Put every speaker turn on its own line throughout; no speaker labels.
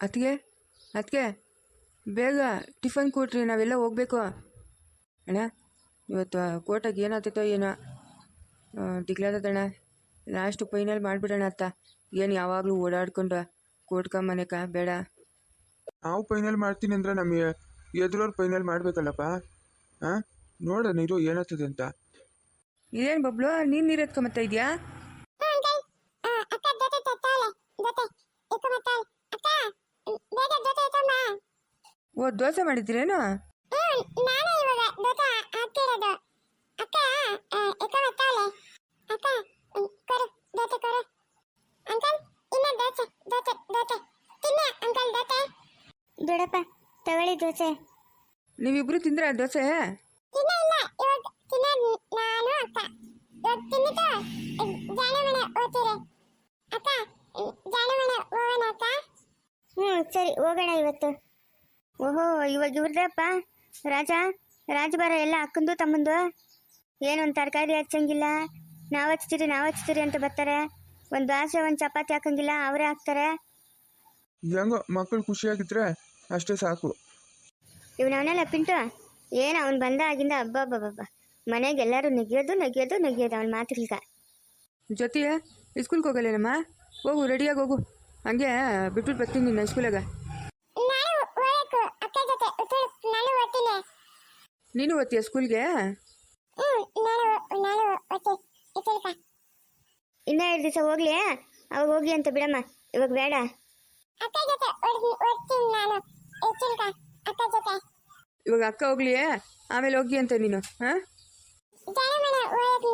ಅದಕ್ಕೆ ಅದಕ್ಕೆ ಬೇಗ ಟಿಫನ್ ಕೊಟ್ರಿ ನಾವೆಲ್ಲ ಹೋಗ್ಬೇಕು. ಅಣ್ಣ ಇವತ್ತು ಕೋಟಾಗಿ ಏನಾಗ್ತೈತೋ ಏನೋ. ದಿಗ್ಲಾದಣ್ಣ ಲಾಸ್ಟ್ ಫೈನಲ್ ಮಾಡಿಬಿಡೋಣ ಅತ್ತ. ಏನು ಯಾವಾಗಲೂ ಓಡಾಡ್ಕೊಂಡು ಮನೆಕ ಬೇಡ.
ನಾವು ಫೈನಲ್ ಮಾಡ್ತೀನಿ ಅಂದ್ರೆ ನಮ್ಮ ಎದುರೋರು ಫೈನಲ್ ಮಾಡಬೇಕಲ್ಲಪ್ಪ. ಹಾಂ ನೋಡೋಣ ಇದು ಏನಾಗ್ತದೆ ಅಂತ.
ಇದೇನು ಬಬ್ಲು ನೀನು ನೀರು ಎತ್ಕೊಂಬತ್ತಾ ಇದೆಯಾ
ಅಕ್ಕ ಜೊತೆ ತತ್ತಾಳೆ ಜೊತೆ ಇಕ್ಕ ಮತ್ತಾಳೆ ಅಕ್ಕ ಬೇಗ ಜೊತೆ ತಮ್ಮ
ಓ ದೋಸೆ ಮಾಡಿದ್ದೀರೇನು
ಹ್ಮ್ ನಾನೇ ಇವಾಗ ದೋಸೆ ಹಾಕ್ತಿರೋದು ಅಕ್ಕ ಇಕ್ಕ ಮತ್ತಾಳೆ ಅಕ್ಕ ಕೊರು ದೋಸೆ ಕೊರು ಅಂಕಲ್ ಇನ್ನ ದೋಸೆ ದೋಸೆ ದೋಸೆ. ತಿನ್ನ ಅಂಕಲ್ ದೋಸೆ. ಬಿಡಪ್ಪ ತಗೊಳ್ಳಿ ದೋಸೆ.
ನೀವಿಬ್ರು ತಿಂದ್ರ ದೋಸೆ?
ಇಲ್ಲ ಇಲ್ಲ ಇವಾಗ ತಿನ್ನೋದು ನಾನು ಅಕ್ಕ. ಇವಾಗ ತಿನ್ನಿಟ್ಟು ಜಾಣಮಣ ಓದ್ತೀರಿ ಅಕ್ಕ ಜಾಣಮಣ ಹೋಗೋಣ ಅಕ್ಕ? ಹ್ಞೂ ಸರಿ ಹೋಗೋಣ ಇವತ್ತು.
ಓಹೋ ಇವಾಗ ಇವ್ರದಪ್ಪ ರಾಜ? ರಾಜಭಾರ ಎಲ್ಲ ಅಕ್ಕಂದು ತಮ್ಮಂದು? ಏನೊಂದು ಒಂದು ತರಕಾರಿ ಹಚ್ಚಂಗಿಲ್ಲ ನಾವು ಹಚ್ತೀರಿ ನಾವು ಹಚ್ತೀರಿ ಅಂತ ಬರ್ತಾರೆ. ಒಂದು ದೋಸೆ ಒಂದು ಚಪಾತಿ ಹಾಕಂಗಿಲ್ಲ ಅವರೇ ಹಾಕ್ತಾರೆ.
ಹೆಂಗೋ ಮಕ್ಕಳು ಖುಷಿಯಾಗಿದ್ರೆ ಅಷ್ಟೇ ಸಾಕು.
ಇವನವನೆಲ್ಲ ಪಿಂಟು? ಏನು ಅವ್ನು ಬಂದ ಆಗಿಂದ ಹಬ್ಬ ಹಬ್ಬ ಮನೆಗೆ ಎಲ್ಲರೂ ನೆಗೆಯೋದು ನೆಗೆಯೋದು ನೆಗೆಯೋದು ಅವ್ನ ಮಾತುಗಳಿಗ.
ಜೊತೆ ಸ್ಕೂಲ್ಗೆ ಹೋಗಲ್ಲೇನಮ್ಮ? ಹೋಗು ರೆಡಿಯಾಗಿ ಹೋಗು. ಹಂಗೆ ಬಿಟ್ಬಿಟ್ಟು ಬರ್ತೀನಿ ನಿನ್ನ ಸ್ಕೂಲಾಗ
ನಾನು ಹೋಗಬೇಕು ಅಕ್ಕ ಜೊತೆ ಉತ್ತುಳು ನಾನು ಓದ್ತೀನಿ
ನೀನು ಓದ್ತೀಯ ಸ್ಕೂಲ್ಗೆ?
ಇನ್ನೂ ಎರಡು ದಿವಸ ಹೋಗ್ಲಿ ಅವಾಗ ಹೋಗಿ ಅಂತ ಬಿಡಮ್ಮ. ಇವಾಗ ಬೇಡ.
ಅಕ್ಕ ಜೊತೆ ಓದ್ತೀನಿ ಓದ್ತೀನಿ ನಾನು. ಉತ್ತುಳ್ಕ ಅಕ್ಕ ಜೊತೆ.
ಇವಾಗ ಅಕ್ಕ ಹೋಗ್ಲಿ ಆಮೇಲೆ ಹೋಗಿ ಅಂತ ನೀನು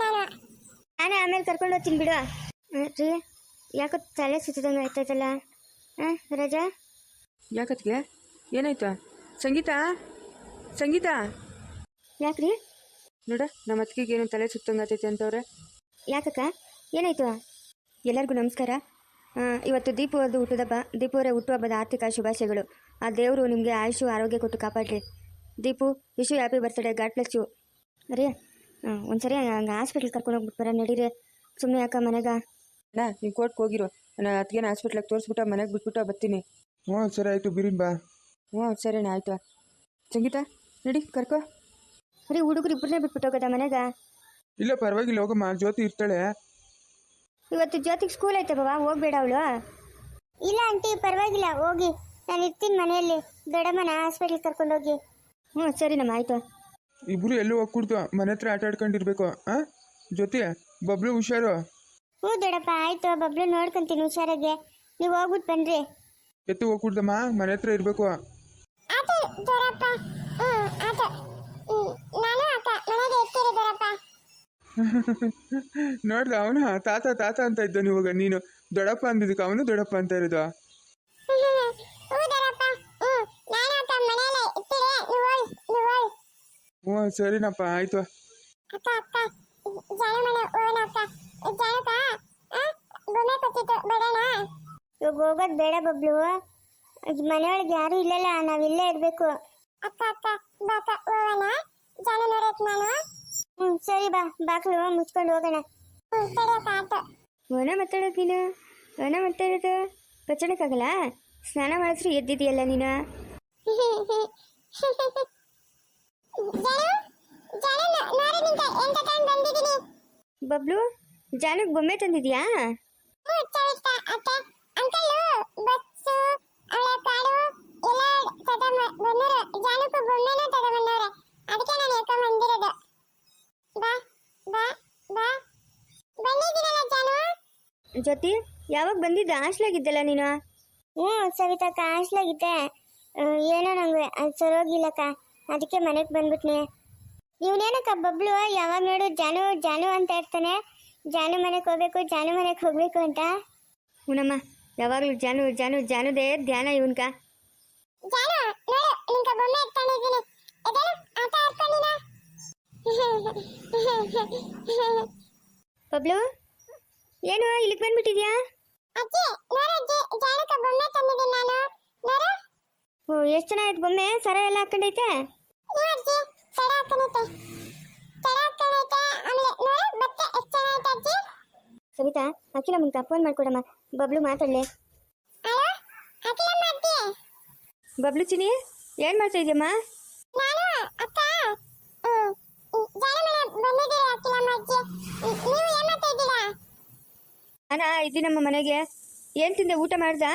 ನಾನು.
ನಾನೇ ಆಮೇಲೆ ಕರ್ಕೊಂಡು ಹೋಗ್ತೀನಿ ಬಿಡು. ರೀ ಯಾಕೋ ತಲೆ ಸುತ್ತದಂಗೆ ಆಯ್ತೈತಲ್ಲ ಹಾಂ ರಾಜಾ?
ಯಾಕತ್ಗೆ? ಏನಾಯ್ತು? ಸಂಗೀತ? ಸಂಗೀತ?
ಯಾಕ್ರಿ?
ನೋಡ ನಮ್ಮ ಅತ್ತಿಗೆ ಏನು ತಲೆ ಸುತ್ತಂಗತೈತೆ ಅಂತವ್ರೆ.
ಯಾಕಕ್ಕ? ಏನಾಯ್ತು? ಎಲ್ಲರಿಗೂ ನಮಸ್ಕಾರ. ಆ, ಇವತ್ತು ದೀಪು ಅವ್ರದ್ದು ಹುಟ್ಟುದಬ್ಬ ದೀಪು ಅವರ ಹುಟ್ಟುಹಬ್ಬದ ಆರ್ಥಿಕ ಶುಭಾಶಯಗಳು. ಆ ದೇವರು ನಿಮಗೆ ಆಯುಷು ಆರೋಗ್ಯ ಕೊಟ್ಟು ಕಾಪಾಡಲಿ Deepu Vishu happy birthday. God bless you. ರೀ ಒಂದ್ಸರಿ ಹಂಗೆ ಹಾಸ್ಪಿಟ್ಲ್ ಕರ್ಕೊಂಡು ಹೋಗ್ಬಿಟ್ಟು ಬರ ನಡೀರಿ. ಸುಮ್ಮನೆ ಯಾಕ ಮನೆಗ?
ಅಣ್ಣ ನೀವು ಕೋರ್ಟ್ಗೆ ಹೋಗಿರು. ನಾನು ಅತ್ತಿಗೆನ ಹಾಸ್ಪಿಟ್ಲಿಗೆ ತೋರಿಸ್ಬಿಟ್ಟು ಮನೆಗೆ ಬಿಟ್ಬಿಟ್ಟು ಬರ್ತೀನಿ
ಹ್ಞೂ ಸರಿ ಆಯಿತು ಬಿರಿನ್ ಬಾ
ಹ್ಞೂ ಸರಿ ಅಣ್ಣ ಆಯ್ತು. ಸಂಗೀತ ನಡಿ ಕರ್ಕೋ.
ರೀ ಹುಡುಗರು ಇಬ್ಬರನ್ನೇ ಬಿಟ್ಬಿಟ್ಟು ಹೋಗೋದ ಮನೆಗ?
ಇಲ್ಲ ಪರವಾಗಿಲ್ಲ ಹೋಗಮ್ಮ ಜ್ಯೋತಿ ಇರ್ತಾಳೆ.
ಇವತ್ತು ಜ್ಯೋತಿಗೆ ಸ್ಕೂಲ್ ಐತೆ ಬಾಬಾ ಹೋಗ್ಬೇಡ ಅವಳು.
ಇಲ್ಲ ಆಂಟಿ ಪರವಾಗಿಲ್ಲ ಹೋಗಿ. ನಾನು ಇರ್ತೀನಿ ಮನೆಯಲ್ಲಿ. ದೊಡ್ಡಮ್ಮನ ಹಾಸ್ಪಿಟ್ಲ್ ಕರ್ಕೊಂಡು ಹೋಗಿ.
ಹ್ಞೂ ಸರಿನಮ್ಮ ಆಯಿತು.
ಇಬ್ರು ಎಲ್ಲೂ ಹೋಗ್ಕೊಡ್ತು ಮನೆ ಹತ್ರ ಆಟ ಆಡ್ಕೊಂಡಿರ್ಬೇಕು ಹಾಂ ಜೊತೆ ಬಬ್ಲು ಹುಷಾರು?
ಹ್ಞೂ ದೊಡ್ಡಪ್ಪ ಆಯ್ತು ಬಬ್ಲು ನೋಡ್ಕೊಂತೀನಿ ಹುಷಾರಾಗೆ. ನೀವು ಹೋಗ್ಬಿಟ್ಟು ಬನ್ರಿ.
ಎತ್ತು ಹೋಗ್ಕೊಡ್ದಮ್ಮ ಮನೆ ಹತ್ರ ಇರಬೇಕು.
ಆಟ ದೊಡ್ಡಪ್ಪ. ಹ್ಞೂ ಆತು ಹ್ಮ್, ನಾನು ಅಕ್ಕ ಮನೆಗೆ ಇರ್ತೀರಿ ದೊಡ್ಡಪ್ಪ
ನೋಡ್ದ ಅವನು ತಾತ ತಾತ ಅಂತ ಇದ್ದಾನೆ ಇವಾಗ. ನೀನು ದೊಡ್ಡಪ್ಪ ಅಂದಿದ್ದಕ್ಕೆ ಅವನು ದೊಡ್ಡಪ್ಪ ಅಂತ ಇರೋದು.
ಹ್ಞೂ
ಸರಿನಪ್ಪ ಆಯ್ತು.
ಇವಾಗ ಹೋಗೋದು ಬೇಡ ಬಬ್ಲು. ಮನೆಯೊಳಗೆ ಯಾರು ಇಲ್ಲಲ್ಲ ನಾವಿಲ್ಲೇ ಇರಬೇಕು.
ಅಕ್ಕ ಅಕ್ಕ ಬಾಕ ಹೋಗೋಣ ಜನ ನೋಡಕ್ ನಾನು.
ಸರಿ ಬಾ ಬಾಕ್ಲು ಮುಚ್ಕೊಂಡು ಹೋಗೋಣ. ಓನ ಮಾತಾಡೋದು ನೀನು? ಒಣ ಮಾತಾಡೋದು ಕಚ್ಚಡಕ್ಕಾಗಲ್ಲ ಸ್ನಾನ ಮಾಡಿಸ್ರು ಎದ್ದಿದೆಯಲ್ಲ ನೀನು? ಬಬ್ಲು ಜಾನಕ್ ಬೊಮ್ಮೆ ತಂದಿದ್ಯಾ
ಹ್ಞೂ ಚವಿತ ಅತ್ತೆ ಅಂಕಲು ಬಸ್ಸು ಅವಳ ಕಾಡು ಎಲ್ಲ ತಗೊಂಡ್ ಬಂದರು ಜಾನುಕು ಬೊಮ್ಮೆನೂ ತಗೊಂಡ್ಬಂದವ್ರೆ ಅದಕ್ಕೆ ನಾನು ಎತ್ಕೊಂಡ್ ಬಂದಿರೋದು ಬಾ ಬಾ ಬಾ ಬಂದಿದ್ದೀರಲ್ಲ ಜಾನು
ಜೊತೆ ಯಾವಾಗ ಬಂದಿದ್ದ? ಹಾಸ್ಲಾಗಿದ್ದಲ್ಲ ನೀನು?
ಹ್ಞೂ ಸವಿತಕ್ಕ ಹಾಸ್ಲಾಗಿದ್ದೆ ಏನೋ ನಂಗೆ ಅದು ಸರೋಗಿಲ್ಲಕ್ಕ. ಅದಕ್ಕೆ ಮನೆಗೆ ಬಂದ್ಬಿಟ್ನೆ. ಇವನೇನಕ್ಕ ಬಬ್ಲು? ಯಾವಾಗ ನೋಡು ಜಾನು ಜಾನು ಅಂತ ಇರ್ತಾನೆ. ಜಾನು ಮನೆಗೆ ಹೋಗ್ಬೇಕು ಜಾನು ಮನೆಗೆ ಹೋಗ್ಬೇಕು ಅಂತ.
ಹ್ಞೂನಮ್ಮ ಯಾವಾಗಲೂ ಜಾನು ಜಾನು ಜಾನುದೇ ಧ್ಯಾನ ಇವನ್ಕ.
ಜಾನು ನೋಡು ನಿಂಕ ಬೊಮ್ಮೆ ಇಟ್ಕೊಂಡಿದ್ದೀನಿ ಎದೇನು ಆಟ ಆಡ್ಕೊಂಡಿನ
ಬಬ್ಲು? ಏನು ಇಲ್ಲಿಗೆ ಬಂದ್ಬಿಟ್ಟಿದ್ಯಾ?
ಅಜ್ಜಿ ನೋಡು ಅಜ್ಜಿ ಜಾನಕ ಬೊಮ್ಮೆ ತಂದಿದ್ದೀನಿ ನಾನು. ನೋಡು.
ಓ ಎಷ್ಟು ಚೆನ್ನಾಗಿತ್ತು ಬೊಮ್ಮೆ? ಸರ ಎಲ್ಲ ಹಾಕೊಂಡೈತೆ
ಹ್ಞೂ ಅಜ್ಜಿ ತಡ ಹಾಕೊಂಡೈತೆ ತಡ ಹಾಕೊಂಡೈತೆ ಆಮೇಲೆ ನೋಡು ಬಟ್ಟೆ ಎಷ್ಟು ಚೆನ್ನಾಗೈತೆ ಅಜ್ಜಿ?
ಸವಿತಾ ಅಖಿಲ ಮುಂಕ ಫೋನ್ ಮಾಡ್ಕೊಡಮ್ಮ. ಬಬ್ಲು ಮಾತಾಡ್ಲಿ.
ಹಲೋ ಅಖಿಲಮ್ಮ ಅಜ್ಜಿ.
ಬಬ್ಲು ಚಿನಿ ಏನು ಮಾಡ್ತಾ ಇದೆಯಮ್ಮ?
ನಾನಾ
ನಮ್ಮ ಮನೆಗೆ ಏನು ತಿಂದೆ? ಊಟ ಮಾಡ್ದಾ?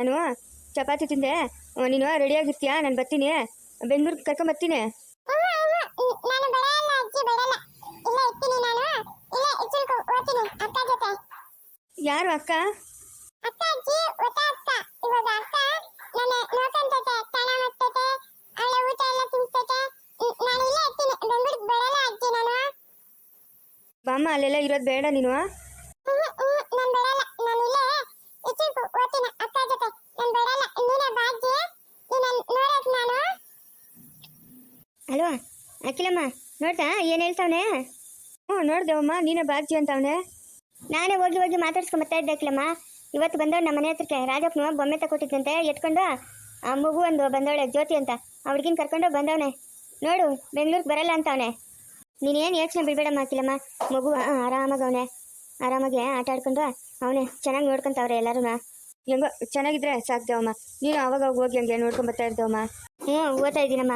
ನಾನು.
ಚಪಾತಿ ತಿಂದೆ. ನೀನು ರೆಡಿಯಾಗಿರ್ತೀಯಾ ನಾನು ಬರ್ತೀನಿ. ಬೆಂಗಳೂರಿಗೆ ಕರ್ಕೊಂಬರ್ತೀನಿ
ಬರ್ತೀನಿ.
ಯಾರು
ಹ್ಮ್,
ಬಾ ಅಲ್ಲೆಲ್ಲ ನೀನು ಬೇಡ ನೀನು ಹಲೋ ಅಖಿಲಮ್ಮ ನೋಡ್ತಾ? ಏನು ಹೇಳ್ತಾವನೆ? ಹ್ಞೂ ನೋಡ್ದೇವಮ್ಮ ನೀನೇ ಬಾಜಿ ಅಂತವನೆ. ನಾನೇ ಹೋಗಿ ಹೋಗಿ ಮಾತಾಡ್ಸ್ಕೊಂಡ್ ಬರ್ತಾ ಇದ್ದೆ ಅಖಿಲಮ್ಮ. ಇವತ್ತು ಬಂದವ್ ನಮ್ಮ ಮನೆ ಹತ್ರಕ್ಕೆ. ರಾಜಪ್ಪನ ಬೊಮ್ಮೆ ತಗೊಟ್ಟಿದ್ದಂತೆ ಎತ್ಕೊಂಡು ಆ ಮಗು ಒಂದು ಬಂದವಳೆ ಜ್ಯೋತಿ ಅಂತ. ಅವ್ಳಿಗಿನ್ ಕರ್ಕೊಂಡು ಬಂದವನೆ. ನೋಡು ಬೆಂಗಳೂರಿಗೆ ಬರಲ್ಲ ಅಂತವನೆ. ನೀನೇನು ಯೋಚನೆ ಬಿಡ್ಬೇಡಮ್ಮ ಅಖಿಲಮ್ಮ? ಮಗು ಆರಾಮಾಗ ಆರಾಮಾಗಿ ಅವನೆ. ಆರಾಮಾಗೆ ಆಟ ಆಡ್ಕೊಂಡು ಅವನೇ ಚೆನ್ನಾಗಿ ನೋಡ್ಕೊಂತವ್ರೆ ಎಲ್ಲರೂ ಹೆಂಗೋ ಚೆನ್ನಾಗಿದ್ರೆ ಸಾಕ್ದೇವಮ್ಮ ನೀನು ಅವಾಗ ಅವಾಗ ಹೋಗಿ ಹಂಗೆ ನೋಡ್ಕೊಂಡ್ ಬರ್ತಾ ಇರ್ದವಮ್ಮ ಹ್ಞೂ ಓದ್ತಾ ಇದ್ದೀನಮ್ಮ.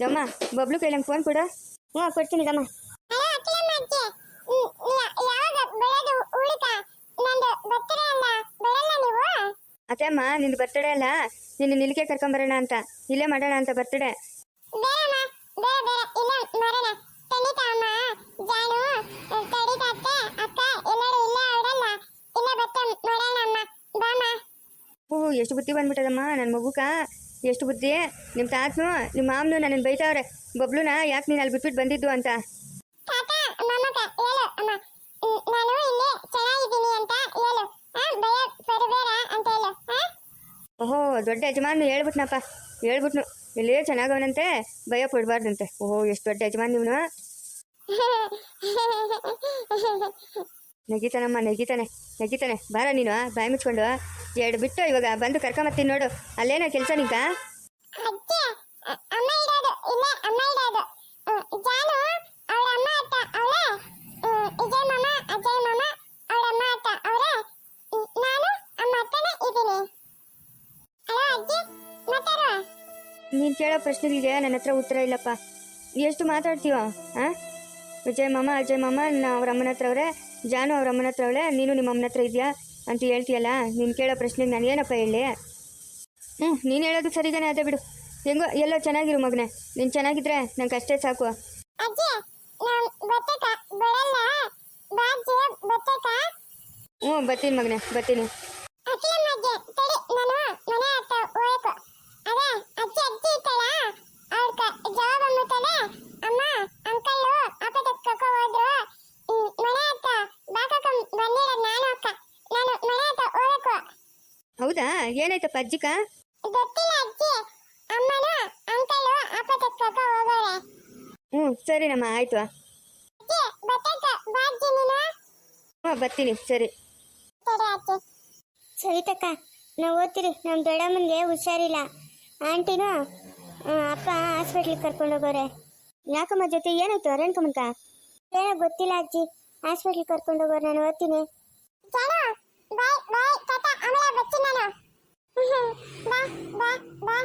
ದಮ್ಮ ಬಬ್ಲು ಕೇಳಿ ಫೋನ್ ಕೊಡು. ಹ್ಞೂ ಕೊಡ್ತೀನಿ ದಮ್ಮ
ಅತ್ತೆ ಅಮ್ಮ ನಿನ್ ನಿಂದು
ಬರ್ತಡೇ ಅಲ್ಲ. ನಿನ್ನ ನಿಲ್ಕೆ ಕರ್ಕೊಂಬರೋಣ ಅಂತ. ಇಲ್ಲೇ ಮಾಡೋಣ ಅಂತ ಬರ್ತಡೇ
ಬೇರಮ್ಮ ಬೇರೆ ಬೇರೆ ಇಲ್ಲ ಮರಣ ಖಂಡಿತ ಅಮ್ಮ ಜಾನು ತಡಿತತ್ತೆ ಅಕ್ಕ ಎಲ್ಲರೂ ಇಲ್ಲೇ ಅವರಲ್ಲ ಇಲ್ಲ ಬತ್ತೆ ಮಾಡೋಣ ಅಮ್ಮ ಬಾಮ
ಹೂ ಎಷ್ಟು ಬುದ್ಧಿ ಬಂದ್ಬಿಟ್ಟದಮ್ಮ ನನ್ನ ಮಗುಕ? ಎಷ್ಟು ಬುದ್ಧಿ? ನಿಮ್ಮ ತಾತನು ನಿಮ್ಮ ಮಾಮನು ನನ್ನನ್ನು ಬೈತಾವ್ರೆ. ಬಬ್ಲುನ ಯಾಕೆ ನೀನು ಅಲ್ಲಿ ಬಿಟ್ಬಿಟ್ಟು ಬಂದಿದ್ದು ಅಂತ? ಓಹೋ ದೊಡ್ಡ ಯಜಮಾನ್ ಹೇಳ್ಬಿಟ್ನಪ್ಪ. ಹೇಳ್ಬಿಟ್ನು. ಇಲ್ಲೇ ಚೆನ್ನಾಗವನಂತೆ ಭಯ ಪಡಬಾರ್ದಂತೆ. ಓಹೋ ಎಷ್ಟು ದೊಡ್ಡ ಯಜಮಾನ್ ಇವನು ನೆಗಿತಾನಮ್ಮ ನೆಗಿತಾನೆ ನೆಗಿತಾನೆ. ಬಾರ ನೀನು ಬಾಯಿ ಮುಚ್ಕೊಂಡು. ಎರಡು ಬಿಟ್ಟು ಇವಾಗ ಬಂದು ಕರ್ಕೊಂಬತ್ತೀನಿ ನೋಡು. ಅಲ್ಲೇನ ಕೆಲಸ
ಮಾತಾಡುವ?
ನೀನು ಕೇಳೋ ಪ್ರಶ್ನೆಗಳಿಗೆ ನನ್ನ ಹತ್ರ ಉತ್ತರ ಇಲ್ಲಪ್ಪ. ಎಷ್ಟು ಮಾತಾಡ್ತೀವ ಹಾಂ ವಿಜಯ್ ಮಾಮ ಅಜಯ್ ಮಾಮ ನಾ ಅವ್ರ ಅಮ್ಮನ ಹತ್ರ ಅವರೇ ಜಾನು ಅವ್ರ ಅಮ್ಮನ ಹತ್ರ ಅವಳೆ ನೀನು ನಿಮ್ಮ ಅಮ್ಮನ ಹತ್ರ ಇದೆಯಾ ಅಂತ ಹೇಳ್ತೀಯಲ್ಲ ನೀನು ಕೇಳೋ ಪ್ರಶ್ನೆಗೆ ನಾನು ಏನಪ್ಪ ಹೇಳಿ? ಹ್ಞೂ ನೀನು ಹೇಳೋದು ಸರಿದಾನೆ ಅದೇ ಬಿಡು. ಹೆಂಗೋ ಎಲ್ಲೋ ಚೆನ್ನಾಗಿರು ಮಗನೆ. ನೀನು ಚೆನ್ನಾಗಿದ್ರೆ ನಂಗೆ ಅಷ್ಟೇ ಸಾಕು. ಹ್ಞೂ ಬರ್ತೀನಿ ಮಗನೆ ಬರ್ತೀನಿ
ಅಖಿಲಮ್ಮ ಅಜ್ಜಿ ತಡಿ ನಾನು ಮನೆ ಹತ್ರ ಹೋಗ್ಬೇಕು ಅದೇ ಅಜ್ಜಿ ಅಜ್ಜಿ ಇತ್ತಲ್ಲ ಅವ್ರ ಜವಾಬ್ ಅಂಬುತ್ತದೆ ಅಮ್ಮ ಅಂಕಲ್ಲು ಅಪ್ಪದಕ್ಕೆ ಕರ್ಕೊ ಹೋದ್ರು ಹ್ಮ್, ಮನೆ ಹತ್ರ ಬಾಕಕ್ಕ ಬಂದಿರೋದು ನಾನು ಅಕ್ಕ ನಾನು ಮನೆ ಹತ್ರ ಹೋಗ್ಬೇಕು
ಹೌದಾ ಏನಾಯ್ತಪ್ಪ ಅಜ್ಜಿಕ
ಗೊತ್ತಿಲ್ಲ ಅಜ್ಜಿ ಅಮ್ಮನ ಅಪ್ಪದಕ್ಕೆ ಕರ್ಕೊ ಹೋಗೋರೆ.
ಹ್ಞೂ ಸರಿನಮ್ಮ ಆಯ್ತು
ಅಜ್ಜಿ ಬತ್ತೇಕ ಬಾಜಿ ನೀನು?
ಹ್ಞೂ ಬರ್ತೀನಿ ಸರಿ.
ಸರಿ ಅಜ್ಜಿ.
ಸರಿತಕ್ಕ ನಾವು ಓದ್ತೀರಿ ನಮ್ಮ ದೊಡ್ಡಮ್ಮನಿಗೆ ಹುಷಾರಿಲ್ಲ. ಆಂಟಿನೂ ಆ, ಅಪ್ಪ ಹಾಸ್ಪಿಟ್ಲಿಗೆ ಕರ್ಕೊಂಡು ಹೋಗೋರೆ.
ಯಾಕಮ್ಮ ಜೊತೆ ಏನಾಯ್ತು ರೇಣುಕಮ್ಮಕ್ಕ
ಏನೋ ಗೊತ್ತಿಲ್ಲ ಅಜ್ಜಿ ಹಾಸ್ಪಿಟ್ಲಿಗೆ ಕರ್ಕೊಂಡು ಹೋಗೋರು ನಾನು ಓದ್ತೀನಿ.
ಬಾಯ್ ಬಾಯ್ ಟಾಟಾ ಆಮೇಲೆ ಬರ್ತೀನಿ ನಾನು. ಬಾ ಬಾ ಬಾ